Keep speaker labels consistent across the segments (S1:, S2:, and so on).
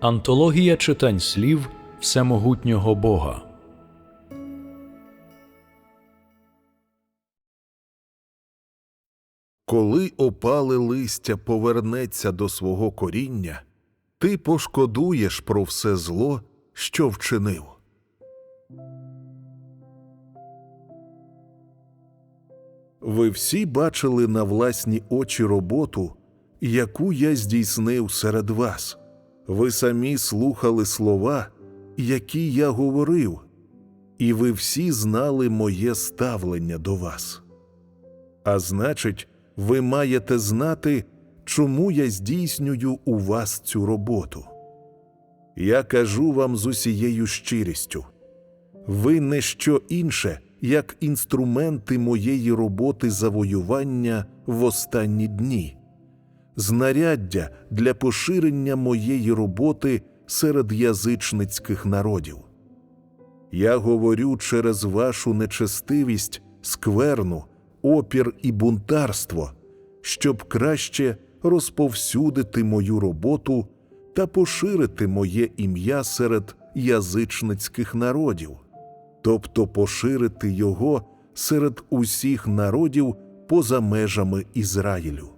S1: Антологія читань слів Всемогутнього Бога.
S2: Коли опале листя повернеться до свого коріння, ти пошкодуєш про все зло, що вчинив. Ви всі бачили на власні очі роботу, яку я здійснив серед вас. Ви самі слухали слова, які я говорив, і ви всі знали моє ставлення до вас. А значить, ви маєте знати, чому я здійснюю у вас цю роботу. Я кажу вам з усією щирістю ви не що інше, як інструменти моєї роботи завоювання в останні дні, знаряддя для поширення моєї роботи серед язичницьких народів. Я говорю через вашу нечестивість, скверну, опір і бунтарство, щоб краще розповсюдити мою роботу та поширити моє ім'я серед язичницьких народів, тобто поширити його серед усіх народів поза межами Ізраїлю.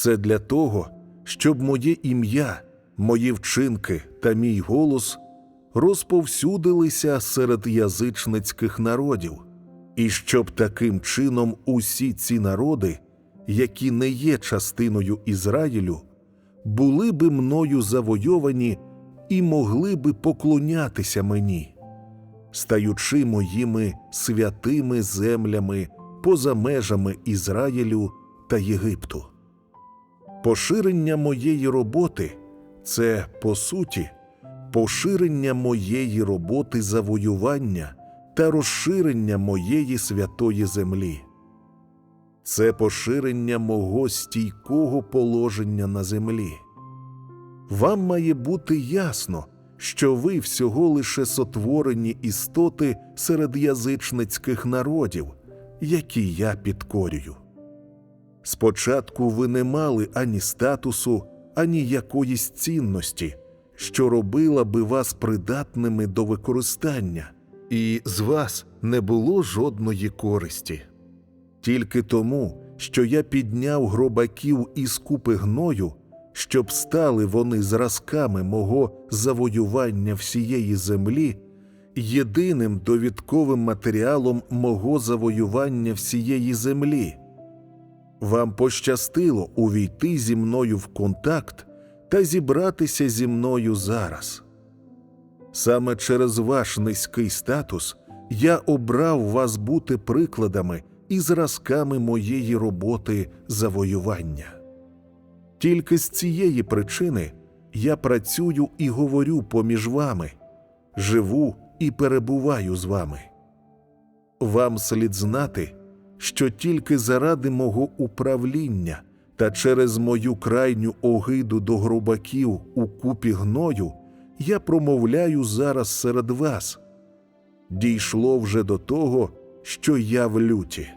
S2: Це для того, щоб моє ім'я, мої вчинки та мій голос розповсюдилися серед язичницьких народів, і щоб таким чином усі ці народи, які не є частиною Ізраїлю, були би мною завойовані і могли би поклонятися мені, стаючи моїми святими землями поза межами Ізраїлю та Єгипту. Поширення моєї роботи це, по суті, поширення моєї роботи завоювання та розширення моєї святої землі. Це поширення мого стійкого положення на землі. Вам має бути ясно, що ви всього лише сотворені істоти серед язичницьких народів, які я підкорюю. Спочатку ви не мали ані статусу, ані якоїсь цінності, що робила би вас придатними до використання, і з вас не було жодної користі. Тільки тому, що я підняв гробаків із купи гною, щоб стали вони зразками мого завоювання всієї землі, єдиним довідковим матеріалом мого завоювання всієї землі. Вам пощастило увійти зі мною в контакт та зібратися зі мною зараз. Саме через ваш низький статус я обрав вас бути прикладами і зразками моєї роботи завоювання. Тільки з цієї причини я працюю і говорю поміж вами, живу і перебуваю з вами. Вам слід знати, що тільки заради мого управління та через мою крайню огиду до грубаків у купі гною я промовляю зараз серед вас. Дійшло вже до того, що я в люті.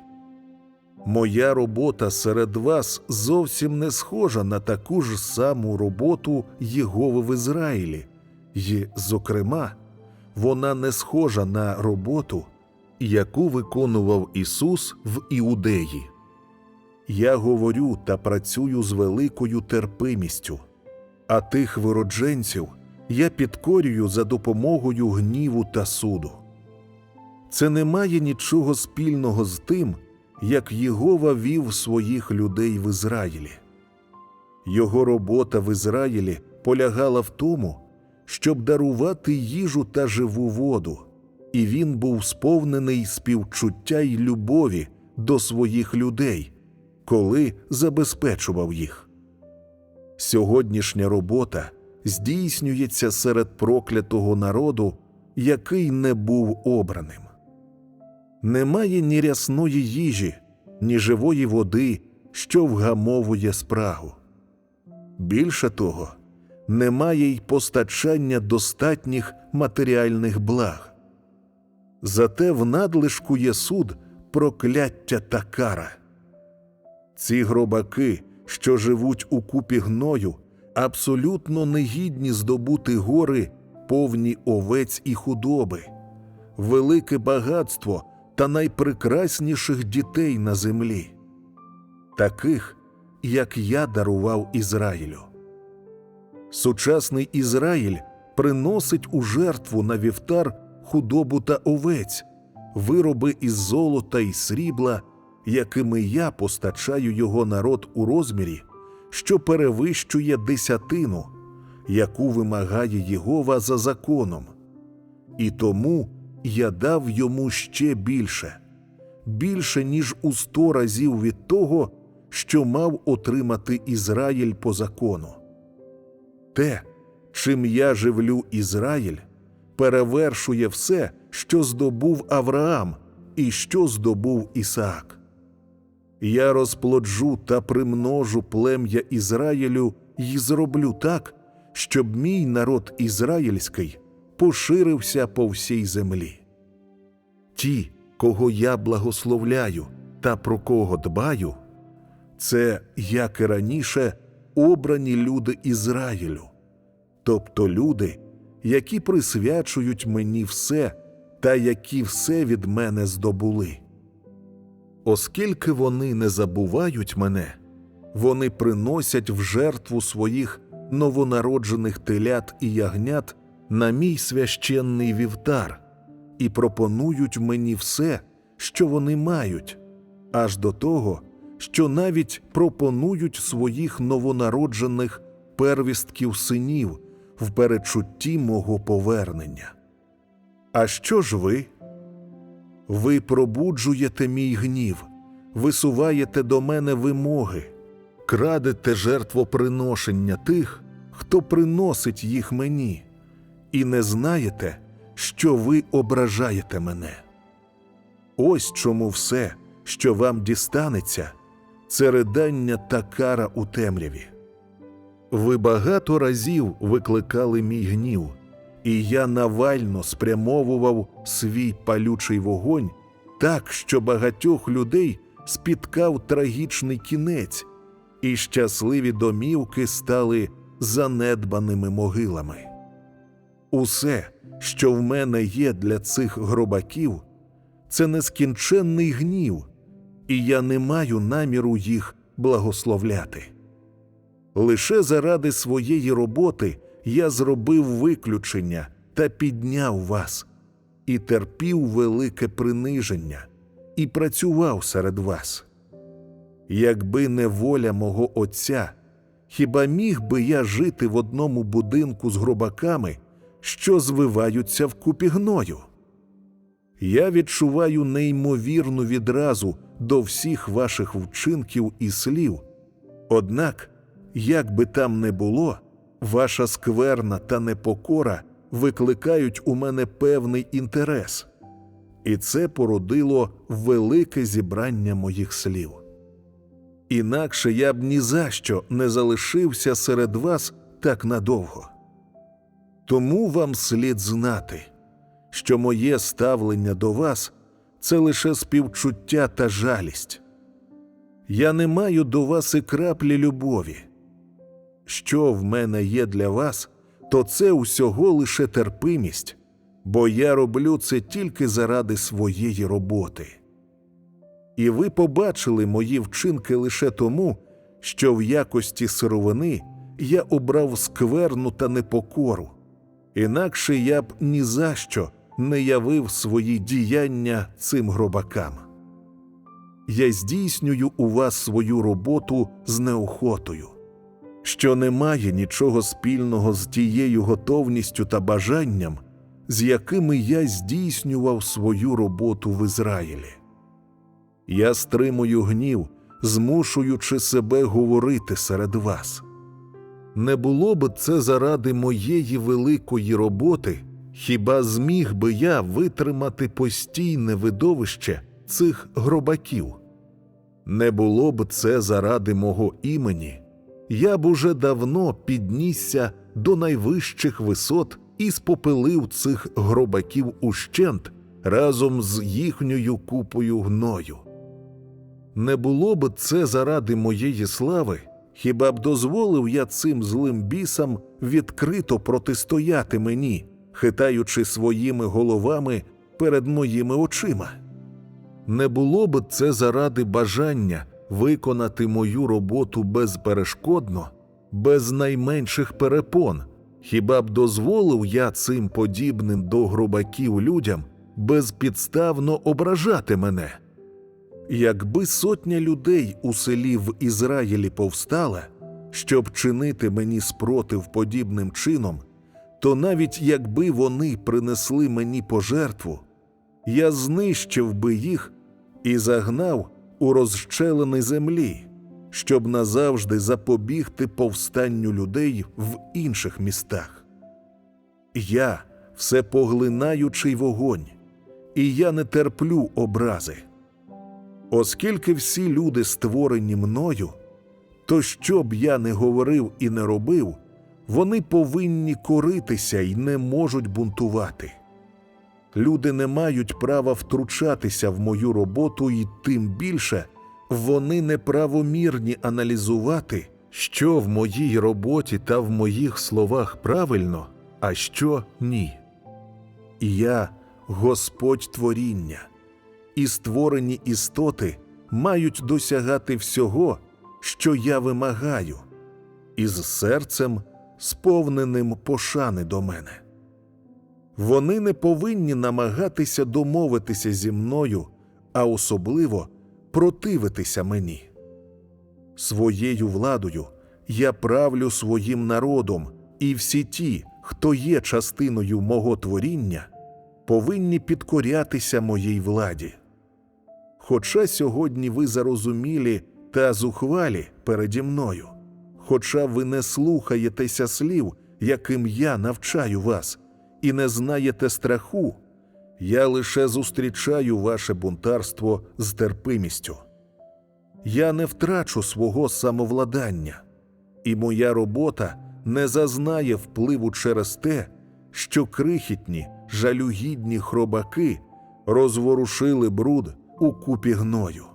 S2: Моя робота серед вас зовсім не схожа на таку ж саму роботу Єгови в Ізраїлі, і, зокрема, вона не схожа на роботу, яку виконував Ісус в Іудеї. Я говорю та працюю з великою терпимістю, а тих виродженців я підкорюю за допомогою гніву та суду. Це не має нічого спільного з тим, як Єгова вів своїх людей в Ізраїлі. Його робота в Ізраїлі полягала в тому, щоб дарувати їжу та живу воду, і він був сповнений співчуття й любові до своїх людей, коли забезпечував їх. Сьогоднішня робота здійснюється серед проклятого народу, який не був обраним. Немає ні рясної їжі, ні живої води, що вгамовує спрагу. Більше того, немає й постачання достатніх матеріальних благ. Зате в надлишку є суд, прокляття та кара. Ці гробаки, що живуть у купі гною, абсолютно негідні здобути гори, повні овець і худоби, велике багатство та найпрекрасніших дітей на землі, таких, як я дарував Ізраїлю. Сучасний Ізраїль приносить у жертву на вівтар худобу та овець, вироби із золота і срібла, якими я постачаю його народ у розмірі, що перевищує десятину, яку вимагає Єгова за законом. І тому я дав йому ще більше, більше, ніж у сто разів від того, що мав отримати Ізраїль по закону. Те, чим я живлю Ізраїль, перевершує все, що здобув Авраам і що здобув Ісаак. Я розплоджу та примножу плем'я Ізраїлю і зроблю так, щоб мій народ ізраїльський поширився по всій землі. Ті, кого я благословляю та про кого дбаю, це, як і раніше, обрані люди Ізраїлю, тобто люди, які присвячують мені все та які все від мене здобули. Оскільки вони не забувають мене, вони приносять в жертву своїх новонароджених телят і ягнят на мій священний вівтар і пропонують мені все, що вони мають, аж до того, що навіть пропонують своїх новонароджених первістків синів в перечутті мого повернення. А що ж ви? Ви пробуджуєте мій гнів, висуваєте до мене вимоги, крадете жертвоприношення тих, хто приносить їх мені, і не знаєте, що ви ображаєте мене. Ось чому все, що вам дістанеться, це ридання та кара у темряві. Ви багато разів викликали мій гнів, і я навально спрямовував свій палючий вогонь так, що багатьох людей спіткав трагічний кінець, і щасливі домівки стали занедбаними могилами. Усе, що в мене є для цих гробаків, це нескінченний гнів, і я не маю наміру їх благословляти. Лише заради своєї роботи я зробив виключення та підняв вас, і терпів велике приниження, і працював серед вас. Якби не воля мого Отця, хіба міг би я жити в одному будинку з гробаками, що звиваються в купі гною? Я відчуваю неймовірну відразу до всіх ваших вчинків і слів. Однак, як би там не було, ваша скверна та непокора викликають у мене певний інтерес, і це породило велике зібрання моїх слів. Інакше я б ні за що не залишився серед вас так надовго. Тому вам слід знати, що моє ставлення до вас це лише співчуття та жалість. Я не маю до вас і краплі любові. Що в мене є для вас, то це усього лише терпимість, бо я роблю це тільки заради своєї роботи. І ви побачили мої вчинки лише тому, що в якості сировини я обрав скверну та непокору, інакше я б ні за що не явив свої діяння цим гробакам. Я здійснюю у вас свою роботу з неохотою, що не має нічого спільного з тією готовністю та бажанням, з якими я здійснював свою роботу в Ізраїлі. Я стримую гнів, змушуючи себе говорити серед вас. Не було б це заради моєї великої роботи, хіба зміг би я витримати постійне видовище цих гробаків? Не було б це заради мого імені, я б уже давно піднісся до найвищих висот і спопилив цих гробаків ущент разом з їхньою купою гною. Не було б це заради моєї слави, Хіба б дозволив я цим злим бісам відкрито протистояти мені, хитаючи своїми головами перед моїми очима? Не було б це заради бажання виконати мою роботу безперешкодно, без найменших перепон. Хіба б дозволив я цим подібним до грубаків людям безпідставно ображати мене? Якби сотня людей у селі в Ізраїлі повстала, щоб чинити мені спротив подібним чином, то навіть якби вони принесли мені пожертву, я знищив би їх і загнав у розщелини землі, щоб назавжди запобігти повстанню людей в інших містах. Я всепоглинаючий вогонь, і я не терплю образи. Оскільки всі люди створені мною, то що б я не говорив і не робив, вони повинні коритися і не можуть бунтувати. Люди не мають права втручатися в мою роботу, і тим більше вони неправомірні аналізувати, що в моїй роботі та в моїх словах правильно, а що ні. Я Господь творіння, і створені істоти мають досягати всього, що я вимагаю, із серцем, сповненим пошани до мене. Вони не повинні намагатися домовитися зі мною, а особливо противитися мені. Своєю владою я правлю своїм народом, і всі ті, хто є частиною мого творіння, повинні підкорятися моїй владі. Хоча сьогодні ви зарозумілі та зухвалі переді мною, хоча ви не слухаєтеся слів, яким я навчаю вас, і не знаєте страху, я лише зустрічаю ваше бунтарство з терпимістю. Я не втрачу свого самовладання, і моя робота не зазнає впливу через те, що крихітні, жалюгідні хробаки розворушили бруд у купі гною.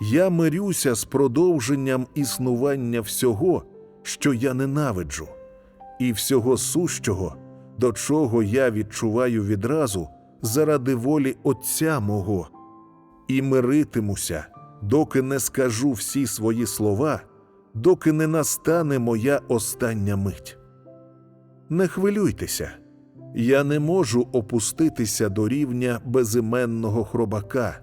S2: Я мирюся з продовженням існування всього, що я ненавиджу, і всього сущого, до чого я відчуваю відразу заради волі Отця мого, і миритимуся, доки не скажу всі свої слова, доки не настане моя остання мить. Не хвилюйтеся, я не можу опуститися до рівня безіменного хробака,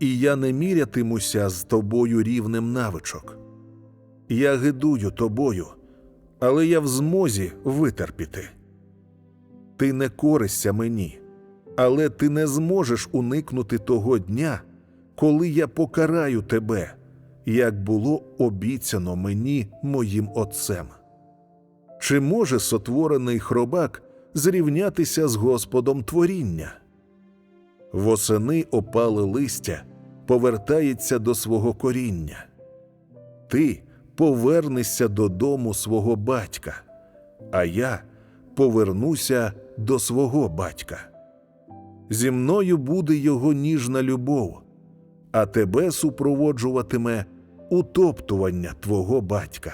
S2: і я не мірятимуся з тобою рівнем навичок. Я гидую тобою, але я в змозі витерпіти. Ти не коришся мені, але ти не зможеш уникнути того дня, коли я покараю тебе, як було обіцяно мені моїм отцем. Чи може сотворений хробак зрівнятися з Господом творіння? Восени опале листя повертається до свого коріння. Ти повернешся додому свого батька, а я повернуся до свого батька. Зі мною буде його ніжна любов, а тебе супроводжуватиме утоптування твого батька.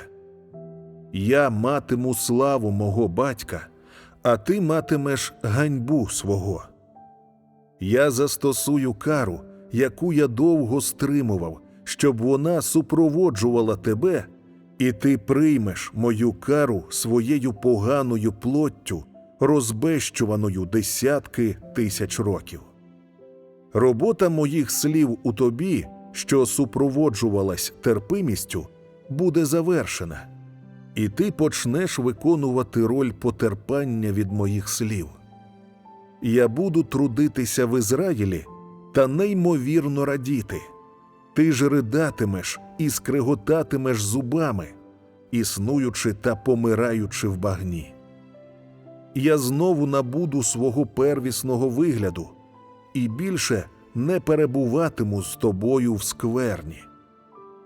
S2: Я матиму славу мого батька, а ти матимеш ганьбу свого. Я застосую кару, яку я довго стримував, щоб вона супроводжувала тебе, і ти приймеш мою кару своєю поганою плоттю, розбещуваною десятки тисяч років. Робота моїх слів у тобі, що супроводжувалась терпимістю, буде завершена, і ти почнеш виконувати роль потерпання від моїх слів. Я буду трудитися в Ізраїлі та неймовірно радіти. Ти ж ридатимеш і скриготатимеш зубами, існуючи та помираючи в багні. Я знову набуду свого первісного вигляду і більше не перебуватиму з тобою в скверні,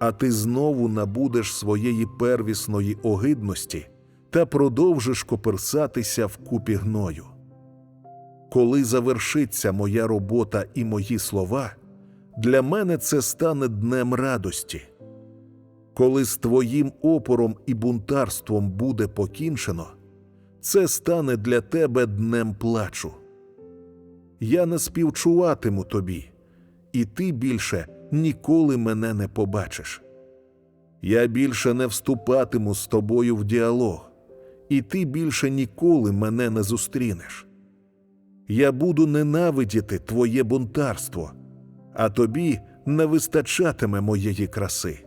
S2: а ти знову набудеш своєї первісної огидності та продовжиш коперсатися в купі гною. Коли завершиться моя робота і мої слова, для мене це стане днем радості. Коли з твоїм опором і бунтарством буде покінчено, це стане для тебе днем плачу. Я не співчуватиму тобі, і ти більше ніколи мене не побачиш. Я більше не вступатиму з тобою в діалог, і ти більше ніколи мене не зустрінеш. Я буду ненавидіти твоє бунтарство, а тобі не вистачатиме моєї краси.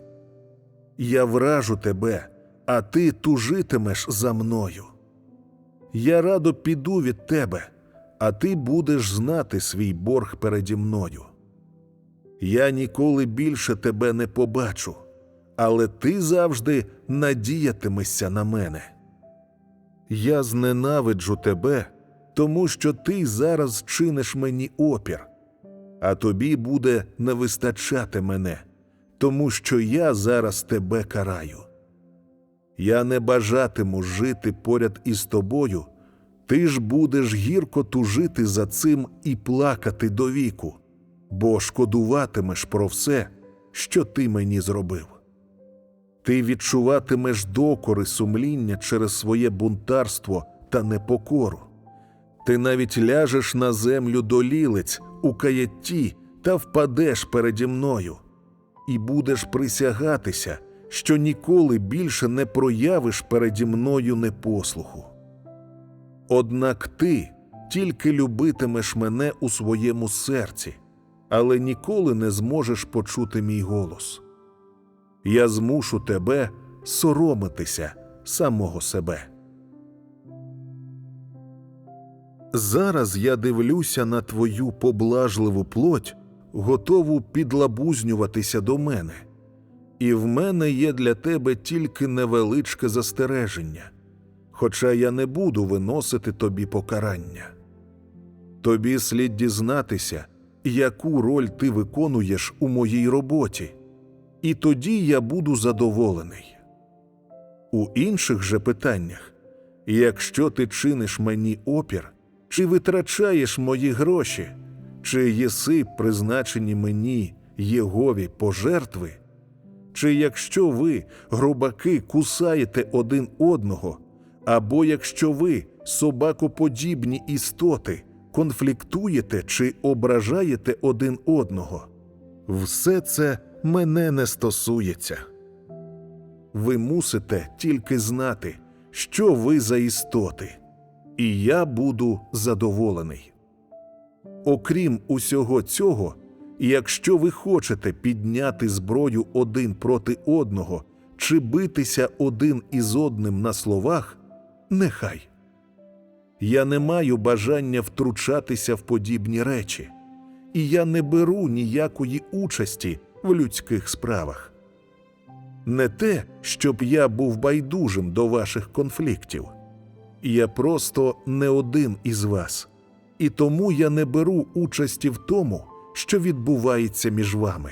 S2: Я вражу тебе, а ти тужитимеш за мною. Я радо піду від тебе, а ти будеш знати свій борг переді мною. Я ніколи більше тебе не побачу, але ти завжди надіятимешся на мене. Я зненавиджу тебе, тому що ти зараз чиниш мені опір, а тобі буде не вистачати мене, тому що я зараз тебе караю. Я не бажатиму жити поряд із тобою, ти ж будеш гірко тужити за цим і плакати до віку, бо шкодуватимеш про все, що ти мені зробив. Ти відчуватимеш докори сумління через своє бунтарство та непокору. Ти навіть ляжеш на землю до лілиць у каятті та впадеш переді мною, і будеш присягатися, що ніколи більше не проявиш переді мною непослуху. Однак ти тільки любитимеш мене у своєму серці, але ніколи не зможеш почути мій голос. Я змушу тебе соромитися самого себе. Зараз я дивлюся на твою поблажливу плоть, готову підлабузнюватися до мене, і в мене є для тебе тільки невеличке застереження, хоча я не буду виносити тобі покарання. Тобі слід дізнатися, яку роль ти виконуєш у моїй роботі, і тоді я буду задоволений. У інших же питаннях, якщо ти чиниш мені опір, чи витрачаєш мої гроші, чи єси призначені мені Єгові пожертви, чи якщо ви, грубаки, кусаєте один одного, або якщо ви, собакоподібні істоти, конфліктуєте чи ображаєте один одного, все це мене не стосується. Ви мусите тільки знати, що ви за істоти, і я буду задоволений. Окрім усього цього, якщо ви хочете підняти зброю один проти одного чи битися один із одним на словах, нехай. Я не маю бажання втручатися в подібні речі, і я не беру ніякої участі в людських справах. Не те, щоб я був байдужим до ваших конфліктів. Я просто не один із вас, і тому я не беру участі в тому, що відбувається між вами.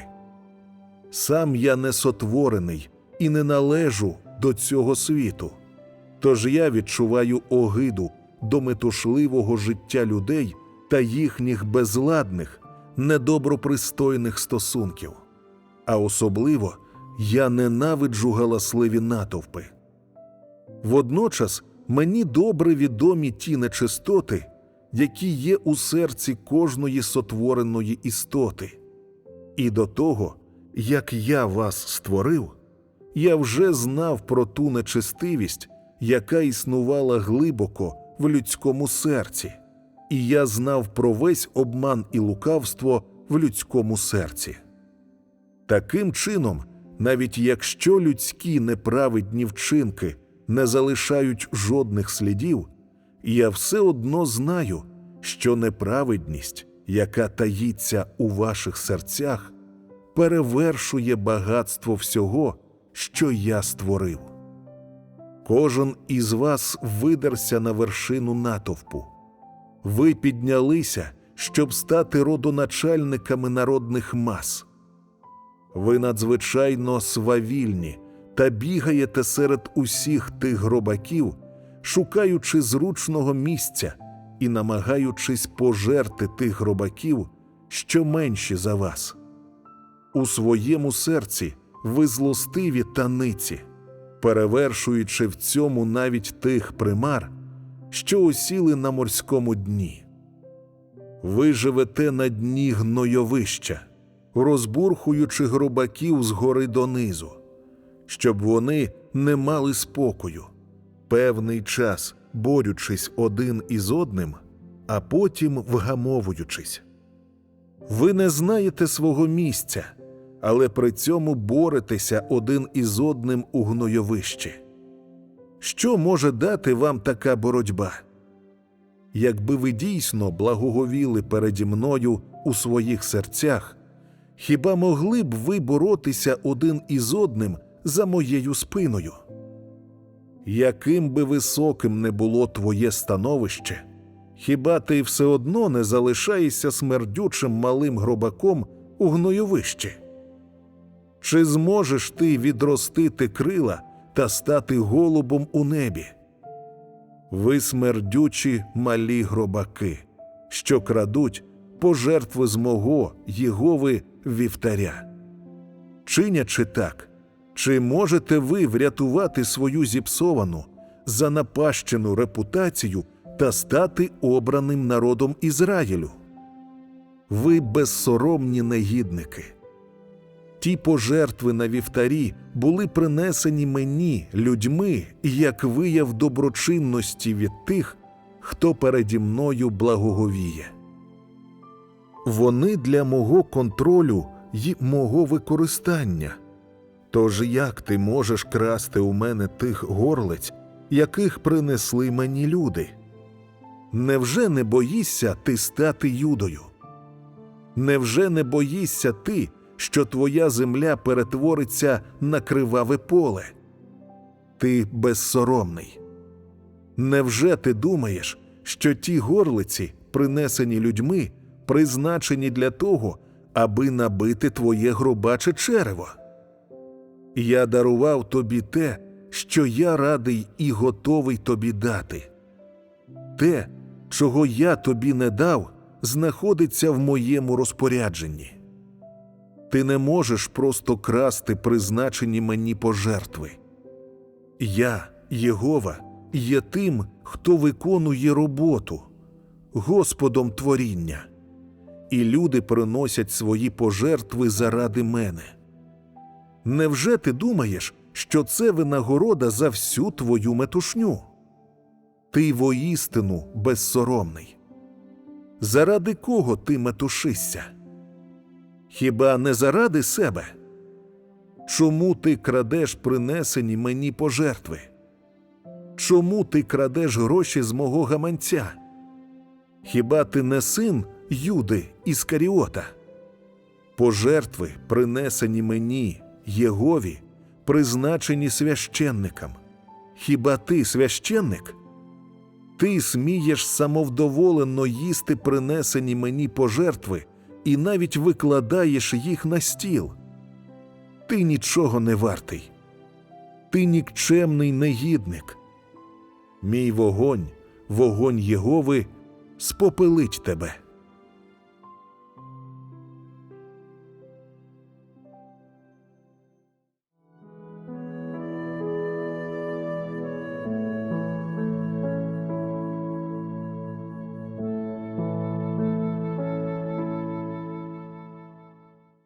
S2: Сам я не сотворений і не належу до цього світу, тож я відчуваю огиду до метушливого життя людей та їхніх безладних, недобропристойних стосунків. А особливо я ненавиджу галасливі натовпи. Водночас мені добре відомі ті нечистоти, які є у серці кожної сотвореної істоти. І до того, як я вас створив, я вже знав про ту нечистивість, яка існувала глибоко в людському серці, і я знав про весь обман і лукавство в людському серці. Таким чином, навіть якщо людські неправедні вчинки не залишають жодних слідів, я все одно знаю, що неправедність, яка таїться у ваших серцях, перевершує багатство всього, що я створив. Кожен із вас видерся на вершину натовпу. Ви піднялися, щоб стати родоначальниками народних мас. Ви надзвичайно свавільні та бігаєте серед усіх тих гробаків, шукаючи зручного місця і намагаючись пожерти тих гробаків, що менші за вас. У своєму серці ви злостиві та ниці, перевершуючи в цьому навіть тих примар, що осіли на морському дні. Ви живете на дні гнойовища, розбурхуючи гробаків згори донизу, щоб вони не мали спокою, певний час борючись один із одним, а потім вгамовуючись. Ви не знаєте свого місця, але при цьому боретеся один із одним у гнойовищі. Що може дати вам така боротьба? Якби ви дійсно благоговіли переді мною у своїх серцях, хіба могли б ви боротися один із одним за моєю спиною? Яким би високим не було твоє становище, хіба ти все одно не залишаєшся смердючим малим гробаком у гнойовищі? Чи зможеш ти відростити крила та стати голубом у небі? Ви смердючі малі гробаки, що крадуть пожертви з мого Єгови вівтаря. Чинячи так, чи можете ви врятувати свою зіпсовану, занапащену репутацію та стати обраним народом Ізраїлю? Ви безсоромні негідники. Ті пожертви на вівтарі були принесені мені людьми як вияв доброчинності від тих, хто переді мною благоговіє. Вони для мого контролю й мого використання. Тож як ти можеш красти у мене тих горлиць, яких принесли мені люди? Невже не боїшся ти стати юдою? Невже не боїшся ти, що твоя земля перетвориться на криваве поле? Ти безсоромний. Невже ти думаєш, що ті горлиці, принесені людьми, призначені для того, аби набити твоє грубаче черево? Я дарував тобі те, що я радий і готовий тобі дати. Те, чого я тобі не дав, знаходиться в моєму розпорядженні. Ти не можеш просто красти призначені мені пожертви. Я, Єгова, є тим, хто виконує роботу, Господом творіння, і люди приносять свої пожертви заради мене. Невже ти думаєш, що це винагорода за всю твою метушню? Ти воістину безсоромний. Заради кого ти метушишся? Хіба не заради себе? Чому ти крадеш принесені мені пожертви? Чому ти крадеш гроші з мого гаманця? Хіба ти не син Юди Іскаріота? Пожертви, принесені мені, Єгові, призначені священникам. Хіба ти священник? Ти смієш самовдоволено їсти принесені мені пожертви і навіть викладаєш їх на стіл. Ти нічого не вартий. Ти нікчемний негідник. Мій вогонь, вогонь Єгови, спопелить тебе.